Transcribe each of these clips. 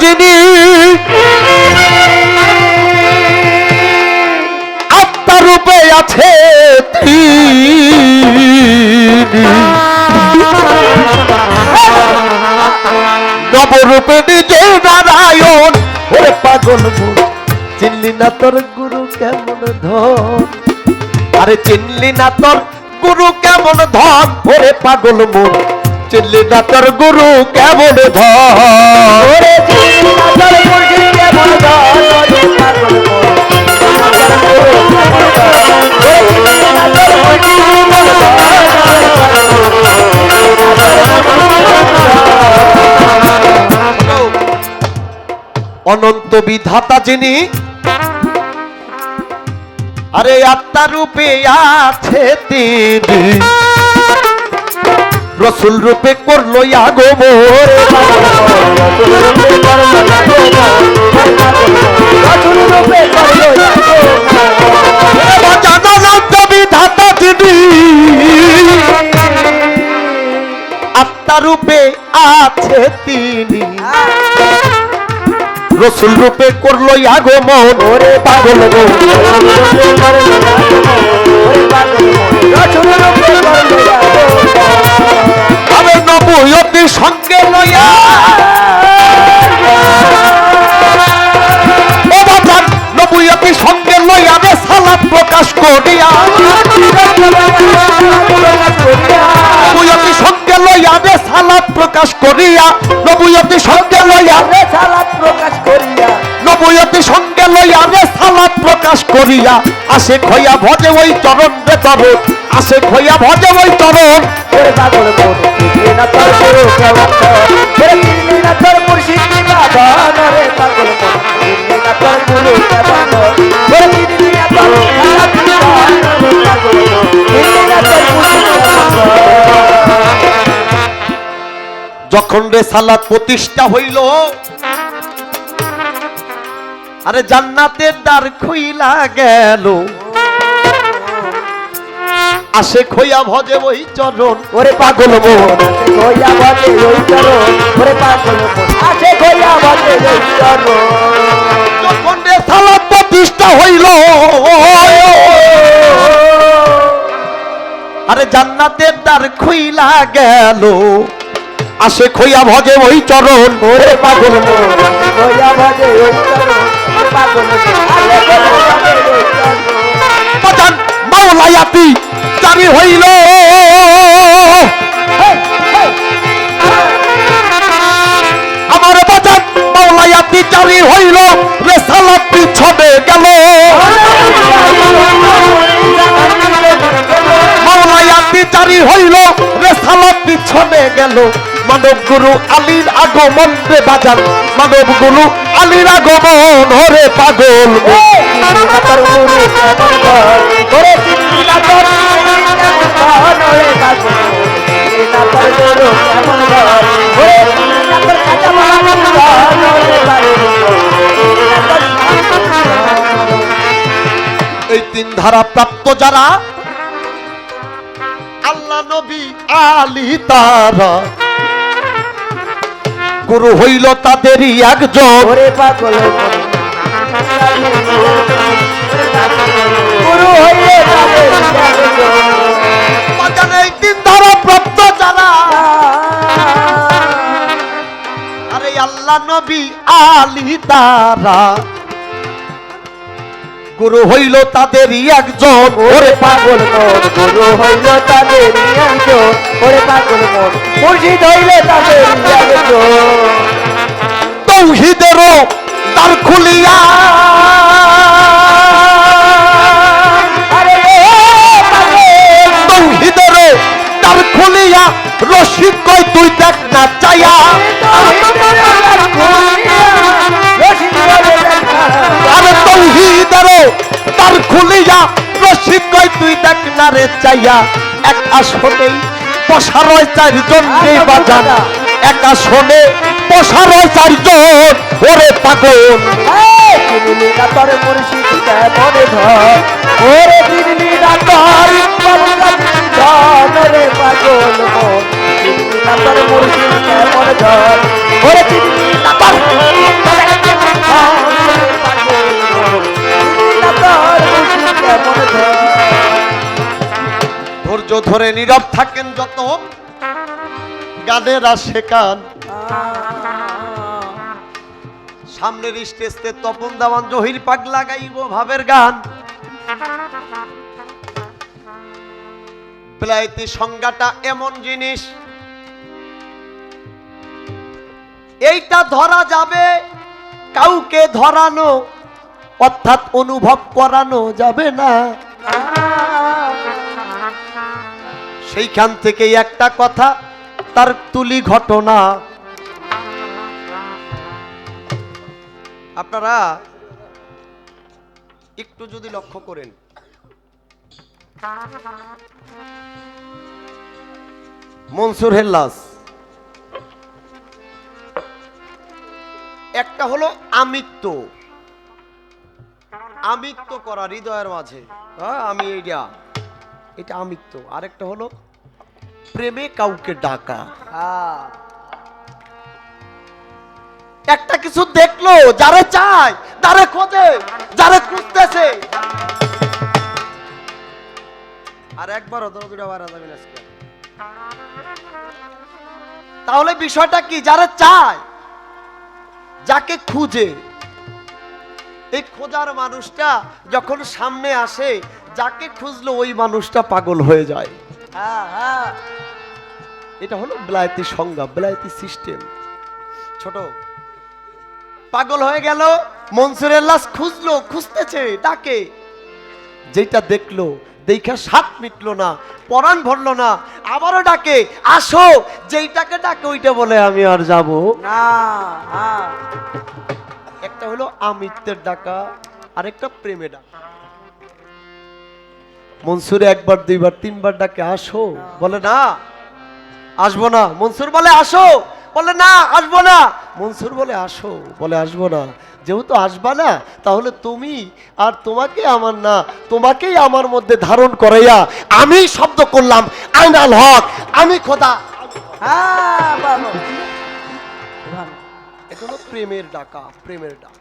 যিনি আত্মা রূপে আছে নবরূপে নিজে নারায়ণ। ওরে পাগল চিনলি না তোর গুরু কেমন ধন? আরে চিনলি না তোর গুরু কেমন ধন? ওরে পাগল মন চিনলি না তোর গুরু কেমন মন। মন। অনন্ত বিধাতা যিনি আরে আত্মা রূপে আছে তিনি রসুল রূপে করল আগমন রসুল রূপে করল জানো অনন্ত আত্মা রূপে আছে তিনি। রসুল রূপে করল আগমন ওরে পাগল। গো রসুল রূপে আমি সঙ্গে লইয়া। ও নবুয়তি সঙ্গে লইয়া রে সালাদ প্রকাশ করিয়া। নবুয়তি সঙ্গে লইয়া রে সালাদ প্রকাশ করিয়া। নবুয়তি সঙ্গে লইয়া সালাত প্রকাশ করিয়া। নবুয়তি সঙ্গে লইয়া রে প্রকাশ করিয়া আসে খইয়া ভজে ওই চরণ রে তরণ আসে খইয়া ভজে ওই চরণ। যখন রে সালাদ প্রতিষ্ঠা হইল আরে জান্নাতের দ্বার খুইলা গেল। আসে খইয়া ভজে ওই চরণ। ওরে পাগল মন গইয়া বাজে ওই চরণ ওরে পাগল আছে গইয়া বাজে ওই চরণ। যখন রে সালাদ প্রতিষ্ঠা হইল আরে জান্নাতের দ্বার খুইলা গেল। আসে খইয়া ভজে ওই চরণ। ওরে পাগল মন গইয়া বাজে ওই চরণ। চরণ বাজান মাওলায়াতি জারি হইল। আমার বাজান মাওলায়াতি জারি হইল। রেসালাত পিছনে গেল। মাওলায়াতি জারি হইল। রেসালাত পিছনে গেল। মানব গুরু আলীর আগমন রে বাজান। মানব গুরু আলীর আগমন, হরে পাগল এই তিন ধারা প্রাপ্ত যারা, আল্লাহ নবী আলী তারা। গুরু হইল তাদেরই একজন। গুরু হইলে এই ধারা প্রাপ্ত যারা। আরে আল্লাহ নবী আলী তারা। গুরু হইল তাদেরই একজন। ওরে পাগল গুরু হইল তাদের একজন। ওরে পাগল মন মুর্শিদ হইলে তাদের তৌহিদেরও তার খুলিয়া। তৌহিদেরও তার খুলিয়া। রশিদ কই তুই দেখ না চাইয়া আরে তৌহিদেরও তার খুলিয়া। রশিদ কই তুই দেখ না রে চাইয়া এক আসনেই পশারয় চারজন রে বাজান। একা শোনে পশারয় চারজন, ওরে পাগল। দিল্লি না তোর মুর্শিদ কেমন ধর। ওরে ধর। ওরে নীরব থাকেন যত। গানের কান সামনের স্টেজতে তপন দামান জহির পাক লাগাইব ভাবের গান। প্লাইতি সংজ্ঞাটা এমন জিনিস, এইটা ধরা যাবে, কাউকে ধরানো, অর্থাৎ অনুভব করানো যাবে না। সেইখান থেকে একটা কথা, তার তুলি ঘটনা। আপনারা একটু যদি লক্ষ্য করেন। মনসুর হেল্লাস। একটা হলো আমিত্ব। আমিত্ব করা হৃদয়ের মাঝে। হ্যাঁ আমি এইটা এটা আমিত্ব। আরেকটা হলো প্রেমে কাউকে ডাকা। হ্যাঁ। একটা কিছু দেখল যারে চায় যারে খোঁজে যারে খুঁজতেছে। আর একবার দুটা বার যাবেন আজকে। তাহলে বিষয়টা কি? যারা চায় যাকে খুঁজে। এই খোঁজার মানুষটা যখন সামনে আসে যাকে খুঁজলো ওই মানুষটা পাগল হয়ে যায়। এটা হলো বিলায়তি সংজ্ঞা বিলায়তি সিস্টেম ছোট পাগল হয়ে গেল মনসুরের লাশ খুঁজলো খুঁজতেছে ডাকে। যেটা দেখল দেখা সাত মিটলো না পরাণ ভরলো না আবারও ডাকে আসো যেইটাকে ডাকে ওইটা বলে আমি আর যাব। না একটা হলো আমিত্বের ডাকা আরেকটা প্রেমে ডাকা। মনসুরে একবার দুইবার তিনবার ডাকে আসো। বলে না। আসব না। মনসুর বলে আসো। বলে না আসব না। মনসুর বলে আসো। বলে আসব না। যেহেতু আসবা না তাহলে তুমি আর তোমাকে আমার না তোমাকেই আমার মধ্যে ধারণ করাইয়া আমি শব্দ করলাম আইনাল হক আমি খোদা হ্যাঁ হলো প্রেমের ডাকা প্রেমের ডাক।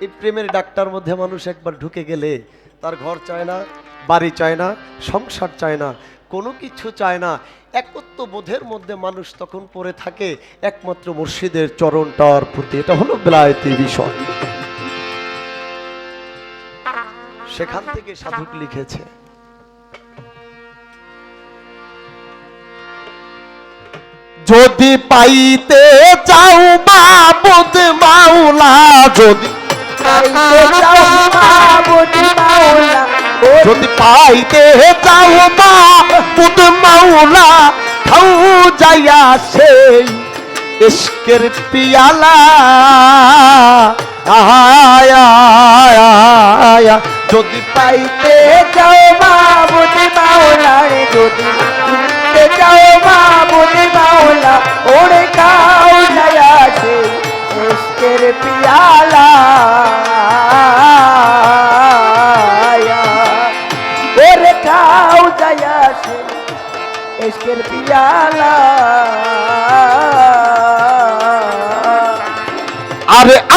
এই প্রেমের ডাকটার মধ্যে মানুষ একবার ঢুকে গেলে তার ঘর চায় না, বাড়ি চায় না, সংসার চায় না, কোনো কিছু চায় না। একত্ব বোধের মধ্যে মানুষ তখন পড়ে থাকে একমাত্র মুর্শিদের চরণটার প্রতি। এটা হলো বেলায়েতি বিষয়। সেখান থেকে সাধক লিখেছে। যদি পাইতে চাও বাবুদ মাওলা, যদি পাইতে চাও ও যদি পাইতে চাও বাবুদ মাওলা খাও যাইয়া সেই ইশকের পিয়ালা। আয়া যদি পাইতে চাও মাবুদ মাওলা রে যদি কিনতে চাও মাবুদ মাওলা, ওরে কাউ নয়া সে ইশকের পিয়ালা।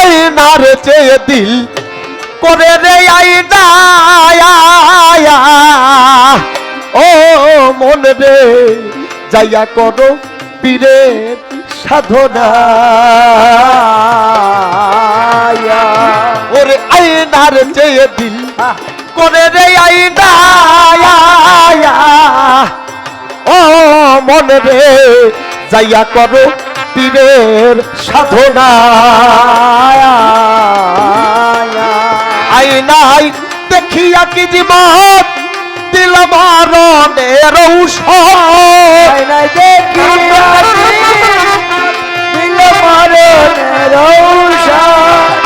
আয়নার চেয়ে দিল করে রে আইনা ও মন রে, যাইয়া করো পীরের সাধনা। ওরে আয়নার চেয়ে দিল করে রে আইনা ও মন রে, যাইয়া করো পীরের সাধনা আইনাই দেখিয়া কি জীবন দিল মারণের আয়নায় দেখিয়া দিল মরণের।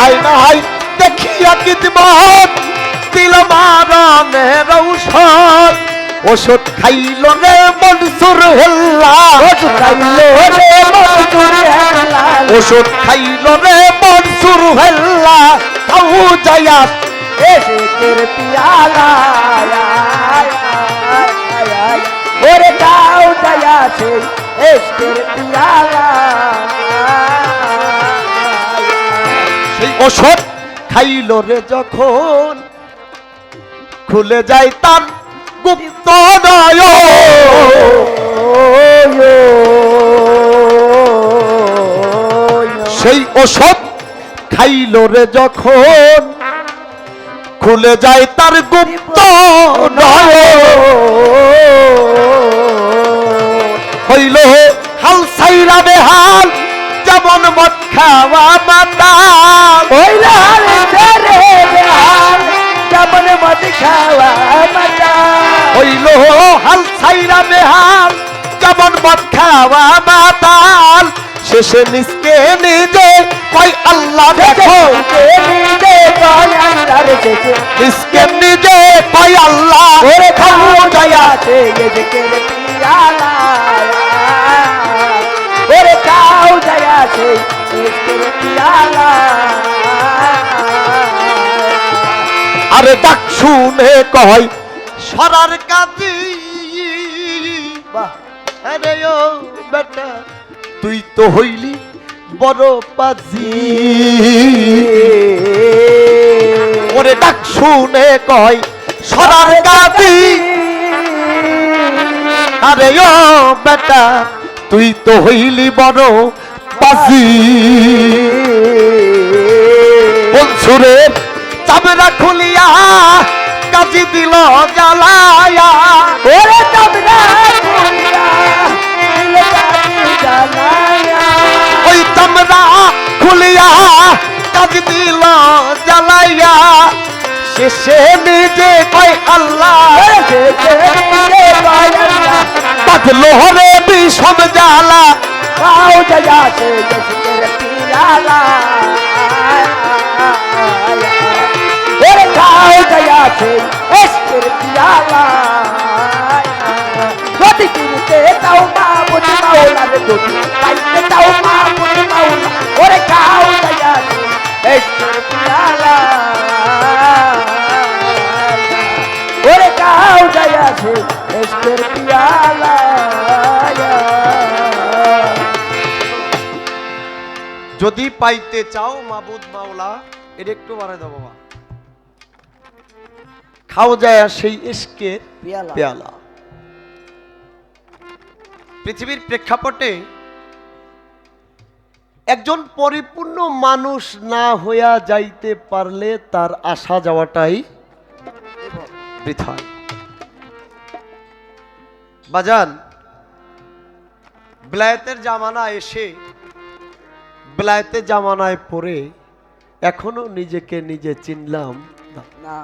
আইনাই দেখিয়া কি জীবন দিল মারণের ঔষধ ওষুধ খাইল রে মনসুর হেল্লা। ওষুধ খাইল রে মনসুর হেল্লা। ওষুধ খাইল রে মনসুর হেল্লা। তাও যায়া। পিয়ালা এসকের পিয়ালা। সেই ওষুধ খাইল রে যখন খুলে যায় তার গুপ্ত নয় সেই ওষুধ খাইল রে যখন, খুলে যায় তার গুপ্ত হইল হাল সাইরা বেহাল, যেমন মদ খাওয়া মাতা হইল হাল সাইরা বেহাল। যেমন মদ খাওয়া মাতাল শেষে নিজকে নিজে কই আল্লাহ দেখো। নিজকে নিজে কই আল্লাহ ওরে খাব দয়া আছে ওরে খাও দয়া আছে পিয়ালা ডাক শুনে কয়, সরার ও বেটা, তুই তো হইলি বড় পাজি। ওরে ডাক শুনে কয়, সরার কাতি আরে ও বেটা, তুই তো হইলি বড় পাজি। বলছুরে চামড়া খুলিয়া কাজি দিল জ্বালায়া। ওরে জানায়া ওই চামড়া খুলিয়া কাজি দিল জ্বালাইয়া শেষে নিজে কয় আল্লাহ। বাঁধলো হরে বিষম জ্বালা। দয়া আছে এদিকের পিয়ালা। ওরে খাও এদিকের পিয়ালা। যদি কিনতে তাও মা বুঝি মাওলার যদি পাইতে তাও মা বুঝি মাওলা ওরে খাও আছে এদিকের পিয়ালা। ওরে খাও আছে এদিকের পিয়ালা। যদি পাইতে চাও, মাবুদ মাওলা এটা একটু বাড়াই দাও বাবা। খাও যায় সেই ইস্কের পেয়ালা। পৃথিবীর প্রেক্ষাপটে একজন পরিপূর্ণ মানুষ না হইয়া যাইতে পারলে তার আসা যাওয়াটাই বৃথা। বাজান বিলায়তের জামানা এসে বিলায়তের জামানায় পড়ে এখনও নিজেকে নিজে চিনলাম না।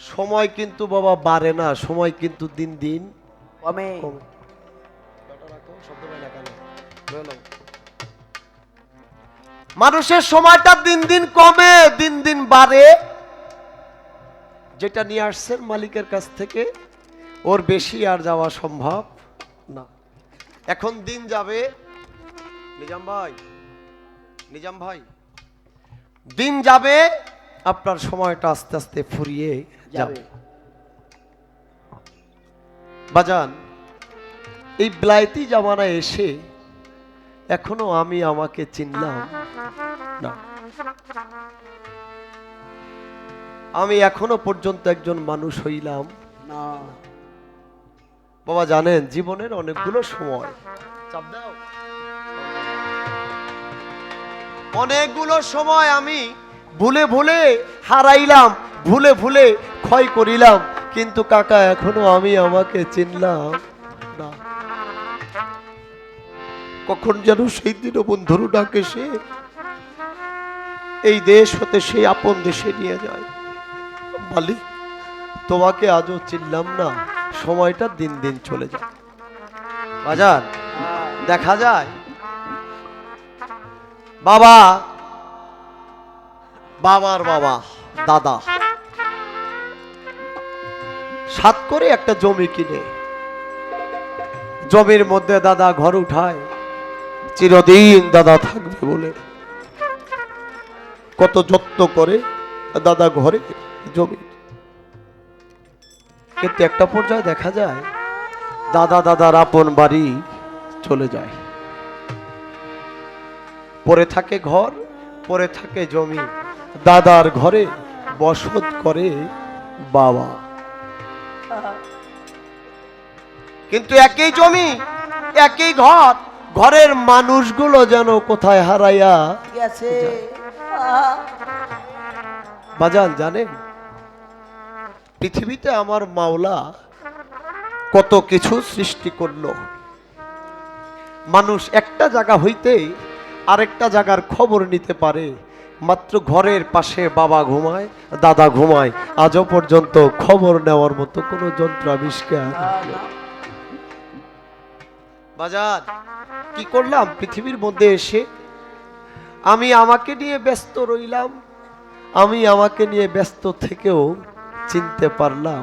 সময় কিন্তু বাবা বাড়ে না সময় কিন্তু দিন দিন কমে। মানুষের সময়টা দিন দিন কমে দিন দিন বাড়ে। যেটা নিয়ে আসছেন মালিকের কাছ থেকে ওর বেশি আর যাওয়া সম্ভব না। এখন দিন যাবে। নিজাম ভাই নিজাম ভাই দিন যাবে। আপনার সময়টা আস্তে আস্তে ফুরিয়ে যাবে। বাজান এই ব্লাইতি জামানায় এসে এখনও আমি আমাকে চিনলাম না। আমি এখনও পর্যন্ত একজন মানুষ হইলাম। না। বাবা জানেন জীবনের অনেকগুলো সময়। অনেকগুলো সময় আমি ভুলে ভুলে হারাইলাম, ভুলে ভুলে ক্ষয় করিলাম। কিন্তু কাকা, এখনও আমি আমাকে চিনলাম না। কখন যেন সেই দিন বন্ধুর ডাকে সে এই দেশ হতে সেই আপন দেশে নিয়ে যায়। মালিক, তোমাকে আজও চিনলাম না, সময়টা দিন দিন চলে যায়। বাজার দেখা যায়। বাবা বাবার বাবা, দাদা। সাত করে একটা জমি কিনে। জমির মধ্যে দাদা ঘর উঠায়। চিরদিন দাদা থাকবে বলে। কত যত্ন করে দাদা ঘরে জমি। কিন্তু একটা পর্যায়ে দেখা যায়, দাদা দাদার আপন বাড়ি চলে যায়। পরে থাকে ঘর পরে থাকে জমি। দাদার ঘরে বসত করে বাবা। কিন্তু একই জমি একই ঘর ঘরের মানুষগুলো যেন কোথায় হারাইয়া গেছে। বাজান জানেন পৃথিবীতে আমার মাওলা কত কিছু সৃষ্টি করল। মানুষ একটা জায়গা হইতেই আরেকটা জায়গার খবর নিতে পারে। মাত্র ঘরের পাশে বাবা ঘুমায়, দাদা ঘুমায়। আজও পর্যন্ত খবর নেওয়ার মতো কোনো যন্ত্র আবিষ্কার বাজার, কি করলাম? পৃথিবীর মধ্যে এসে আমি আমাকে নিয়ে ব্যস্ত রইলাম। আমি আমাকে নিয়ে ব্যস্ত থেকেও চিনতে পারলাম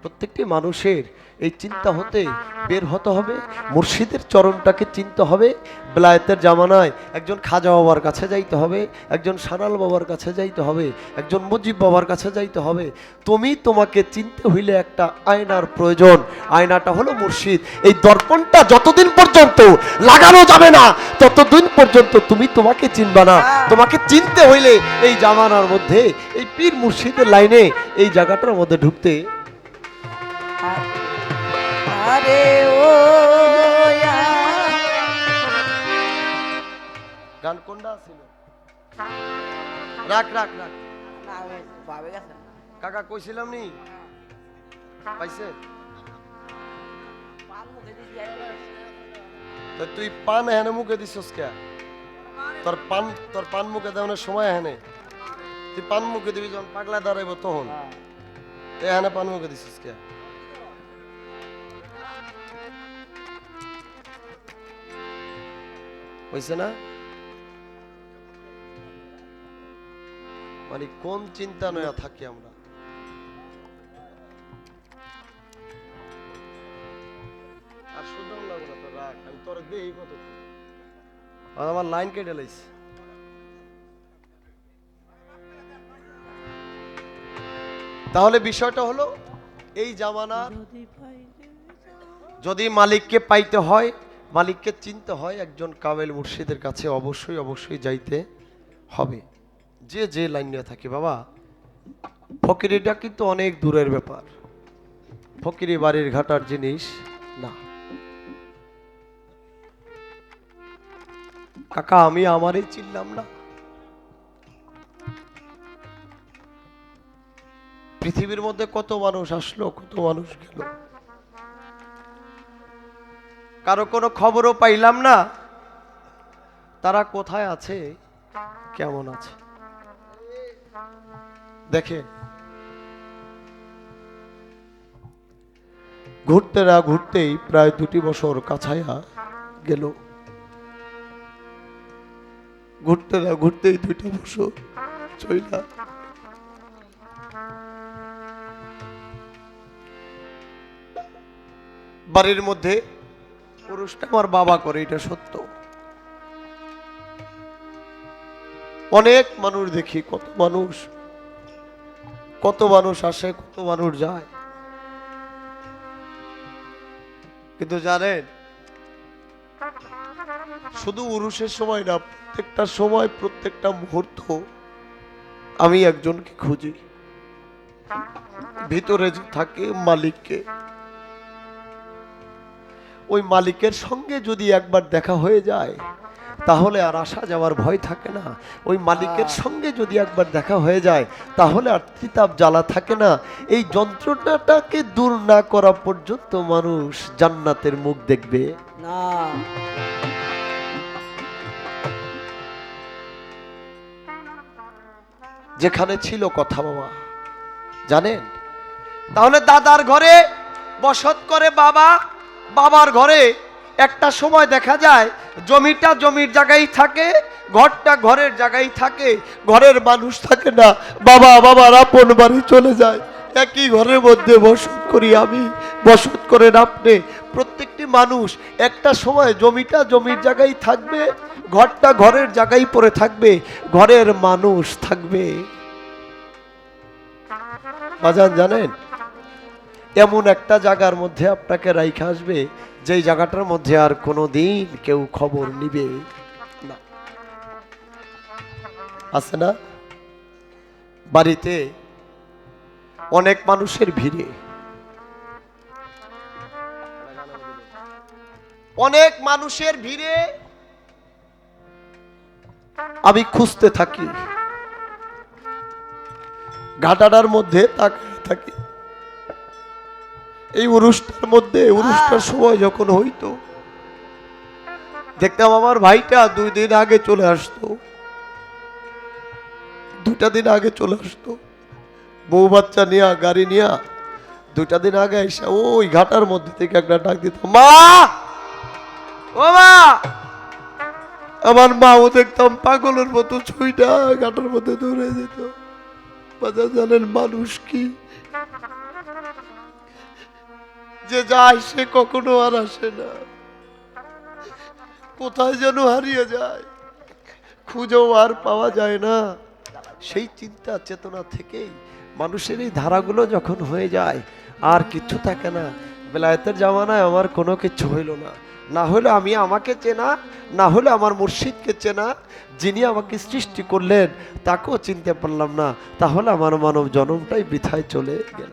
প্রত্যেকটি মানুষের এই চিন্তা হতে বের হতে হবে। মুর্শিদের চরণটাকে চিনতে হবে। বেলায়েতের জামানায় একজন খাজা বাবার কাছে যাইতে হবে, একজন সানাল বাবার কাছে যাইতে হবে, একজন মুজিব বাবার কাছে যাইতে হবে। তুমি তোমাকে চিনতে হইলে একটা আয়নার প্রয়োজন। আয়নাটা হলো মুর্শিদ। এই দর্পণটা যতদিন পর্যন্ত লাগানো যাবে না, ততদিন পর্যন্ত তুমি তোমাকে চিনবা না। তোমাকে চিনতে হইলে এই জামানার মধ্যে, এই পীর মুর্শিদের লাইনে এই জায়গাটার মধ্যে ঢুকতে আরে ও গান কোনটা ছিল? রাখ রাখ রাখ। কাকা কইছিলাম নি? পাইছে? তুই পান এখানে মুখে দিছস কে? তোর পান তোর পান মুখে দেওয়ানোর সময় এখানে। তুই পান মুখে দিবি যখন পাগলা দাঁড়াইব তখন। তুই এখানে পান মুখে দিছিস কে? হয়েছে না? মানে কোন চিন্তা নয়া থাকি আমরা? আর সুন্দর লাগবে না তোর রাখ আমি তোর দেই কত আমার লাইন কেটে লাইছি। তাহলে বিষয়টা হলো এই জামানার যদি মালিককে পাইতে হয় মালিককে চিনতে হয় একজন কামেল মুর্শিদের কাছে অবশ্যই অবশ্যই যাইতে হবে। যে যে লাইন নিয়ে থাকে, বাবা। ফকিরিটা কিন্তু অনেক দূরের ব্যাপার। ফকিরি বাড়ির ঘাটার জিনিস না। কাকা, আমি আমারই চিনলাম না। পৃথিবীর মধ্যে কত মানুষ আসলো, কত মানুষ গেল। কারও কোনো খবরও পাইলাম না। তারা কোথায় আছে? কেমন আছে? দেখে ঘুরতে না ঘুরতেই প্রায় দুটি বছর কাছাইয়া গেল। ঘুরতে না ঘুরতেই দুইটা বছর চইলা। বাড়ির মধ্যে পুরুষটা আমার বাবা করে, এটা সত্য। অনেক মানুষ দেখি, কত মানুষ কত মানুষ আসে, কত মানুষ যায়। কিন্তু জানেন, শুধু উরুষের সময় না, প্রত্যেকটা সময়, প্রত্যেকটা মুহূর্ত আমি একজনকে খুঁজি। ভিতরে থাকে মালিককে। ওই মালিকের সঙ্গে যদি একবার দেখা হয়ে যায় তাহলে আর আসা যাওয়ার ভয় থাকে না। ওই মালিকের সঙ্গে যদি একবার দেখা হয়ে যায় তাহলে আর তিতাব জ্বালা থাকে না। এই যন্ত্রণাটাকে দূর না করা পর্যন্ত মানুষ জান্নাতের মুখ দেখবে। না। যেখানে ছিল কথা বাবা। জানেন? তাহলে দাদার ঘরে বসত করে বাবা বাবার ঘরে একটা সময় দেখা যায়, জমিটা জমির জায়গায় থাকে, ঘরটা ঘরের জায়গায় থাকে, ঘরের মানুষ থাকে না। বাবা, বাবার আপন বাড়ি চলে যায়। একই ঘরের মধ্যে বসত করি আমি। বসত করেন আপনি। প্রত্যেকটি মানুষ একটা সময় জমিটা জমির জায়গায় থাকবে, ঘরটা ঘরের জায়গায় পড়ে থাকবে, ঘরের মানুষ থাকবে। বাজান, জানেন? এমন একটা জায়গার মধ্যে আপনাকে রাইখা আসবে, যেই জায়গাটার মধ্যে আর কোনো দিন কেউ খবর নিবে না। আছে না? বাড়িতে অনেক মানুষের ভিড়ে। অনেক মানুষের ভিড়ে আমি খুঁজতে থাকি। ঘাটাটার মধ্যে তাকিয়ে থাকি। এই উরুষটার মধ্যে উরুষটার সময় যখন হইতো দেখতাম আমার ভাইটা দুই দিন আগে চলে আসতো। দুটা দিন আগে চলে আসতো। বউ বাচ্চা নিয়া গাড়ি নিয়া দুটা দিন আগে এসে ওই ঘাটার মধ্যে থেকে একটা ডাক দিত মা! ও মা! আমার মাও দেখতাম পাগলের মতো ছুইটা ঘাটার মধ্যে দৌড়ে যেত বাজার জানেন মানুষ কি? যে যায় সে কখনো আর আসে না। কোথায় যেন হারিয়ে যায়, খুঁজেও আর পাওয়া যায় না। সেই চিন্তা, চেতনা থেকেই মানুষের এই ধারাগুলো যখন হয়ে যায়, আর কিচ্ছু থাকে না। বেলায়েতের জামানায় আমার কোনো কিছু হইল না। না হলে আমি আমাকে চেনা, না হলে আমার মুর্শিদকে চেনা, যিনি আমাকে সৃষ্টি করলেন, তাকেও চিনতে পারলাম না। তাহলে আমার মানব জনমটাই বৃথায় চলে গেল।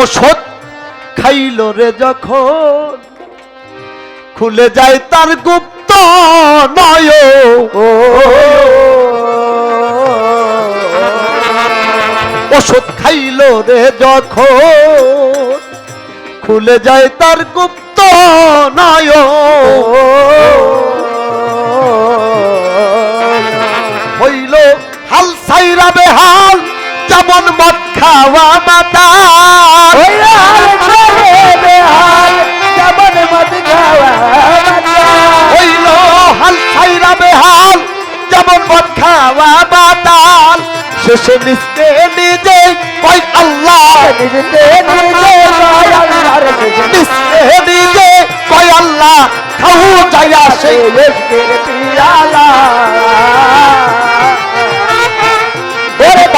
ওষুধ খাইল রে যখন, খুলে যায় তার গুপ্ত নয়। ওষুধ খাইল রে যখন, খুলে যায় তার গুপ্ত নয়। হইল হাল সাইরা বেহাল যেমন মদ খাওয়া মাতা। হইল হাল সাইরা বেহাল যেমন মদ খাওয়া বাতাল শেষে নিস্তে নিজে কই আল্লাহ। নিস্তে নিজে কই আল্লাহ খাও যাইয়া সেই ওরে